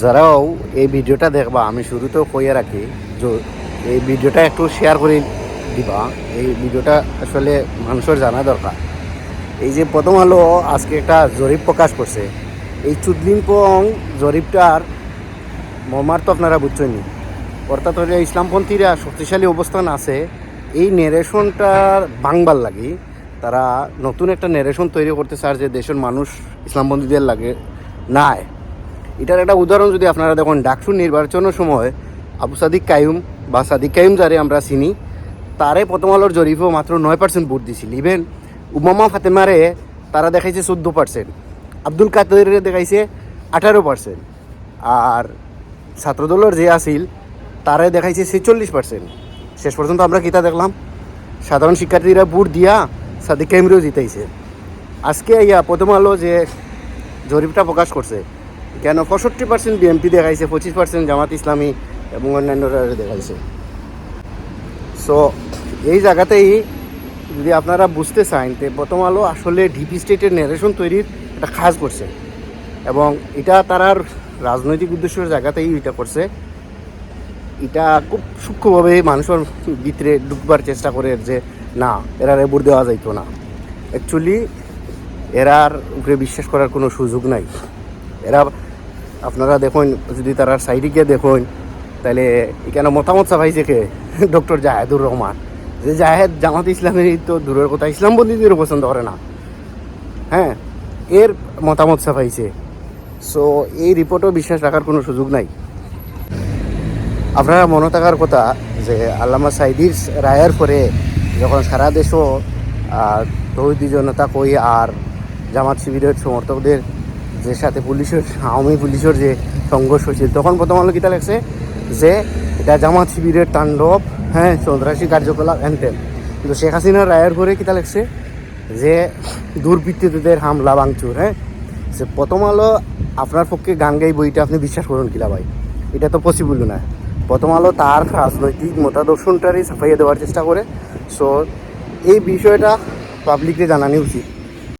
যারাও এই ভিডিওটা দেখবা, আমি শুরুতেও কইয়া রাখি এই ভিডিওটা একটু শেয়ার করে দিবা। এই ভিডিওটা আসলে মানুষের জানা দরকার। এই যে প্রথম আলো আজকে একটা জরিপ প্রকাশ করছে। এই চুদলিংপং জরিপটার মর্মার্থ আপনারা বুঝছেন অর্থাৎ হলে, ইসলামপন্থীরা শক্তিশালী অবস্থান আছে। এই নেরেশনটার বাংবার লাগি, তারা নতুন একটা নেরেশন তৈরি করতে চায় যে দেশের মানুষ ইসলামপন্থীদের লাগে নাই। এটার একটা উদাহরণ যদি আপনারা দেখুন, ডাকসুর নির্বাচনের সময় আবু সাদিক কায়ুম বা সাদিক কায়ুম যারে আমরা চিনি, তারে প্রথম আলোর জরিপেও মাত্র নয় পার্সেন্ট ভোট দিছিল। ইভেন উমামা ফাতেমারে তারা দেখাইছে চোদ্দ পার্সেন্ট আব্দুল কাদেরে দেখাইছে আঠারো পার্সেন্ট আর ছাত্রদলের যে আছিল, তারে দেখাইছে ছেচল্লিশ পার্সেন্ট শেষ পর্যন্ত আমরা কিতা দেখলাম? সাধারণ শিক্ষার্থীরা ভোট দিয়া সাদিক কাইমরেও জিতাইছে। আজকে ইয়া প্রথম আলো যে জরিপটা প্রকাশ করছে কেন? পঁয়ষট্টি পার্সেন্ট বিএমপি দেখাইছে, পঁচিশ পার্সেন্ট জামাত ইসলামী এবং অন্যান্যরা দেখাইছে। সো এই জায়গাতেই যদি আপনারা বুঝতে চান যে প্রথম আলো আসলে ডিপি স্টেটের ন্যারেশন তৈরির একটা কাজ করছে এবং এটা তারার রাজনৈতিক উদ্দেশ্যের জায়গাতেই এটা করছে। এটা খুব সূক্ষ্মভাবে মানুষের ভিতরে ঢুকবার চেষ্টা করে যে না এরার এবার দেওয়া যাইতো না। অ্যাকচুয়ালি এরার উপরে বিশ্বাস করার কোনো সুযোগ নাই। এরা আপনারা দেখুন, যদি তারা সাইডে গিয়ে দেখুন, তাহলে এখানে মতামত চাপাইছে কে? ডক্টর জাহেদুর রহমান। যে জাহেদ জামাত ইসলামের তো দূরের কথা, ইসলাম বন্দীদেরও পছন্দ করে না। হ্যাঁ এর মতামত ছাপাইছে। সো এই রিপোর্টও বিশ্বাস রাখার কোনো সুযোগ নাই। আপনারা মনে থাকার কথা যে আল্লামা সাইদির রায়ের পরে যখন সারা দেশও তৌহিদি জনতা কই আর জামাত শিবিরের সমর্থকদের যে সাথে পুলিশের, আওয়ামী পুলিশের যে সংঘর্ষ হয়েছিল, তখন প্রথম আলো কিতা লাগছে যে এটা জামাত শিবিরের তাণ্ডব হ্যাঁ সন্ত্রাসী কার্যকলাপ এনতেন কিন্তু শেখ হাসিনার রায়ের পরে কিতা লাগছে যে দুর্বৃত্তদের হামলা, ভাঙচুর হ্যাঁ? সে প্রথম আলো আপনার পক্ষে গান গাই বইটা আপনি বিশ্বাস করুন কিলা ভাই? এটা তো পসিবল না। প্রথম আলো তার রাজনৈতিক মতাদর্শনটারই ছাপাইয়ে দেওয়ার চেষ্টা করে। সো এই বিষয়টা পাবলিককে জানানো উচিত।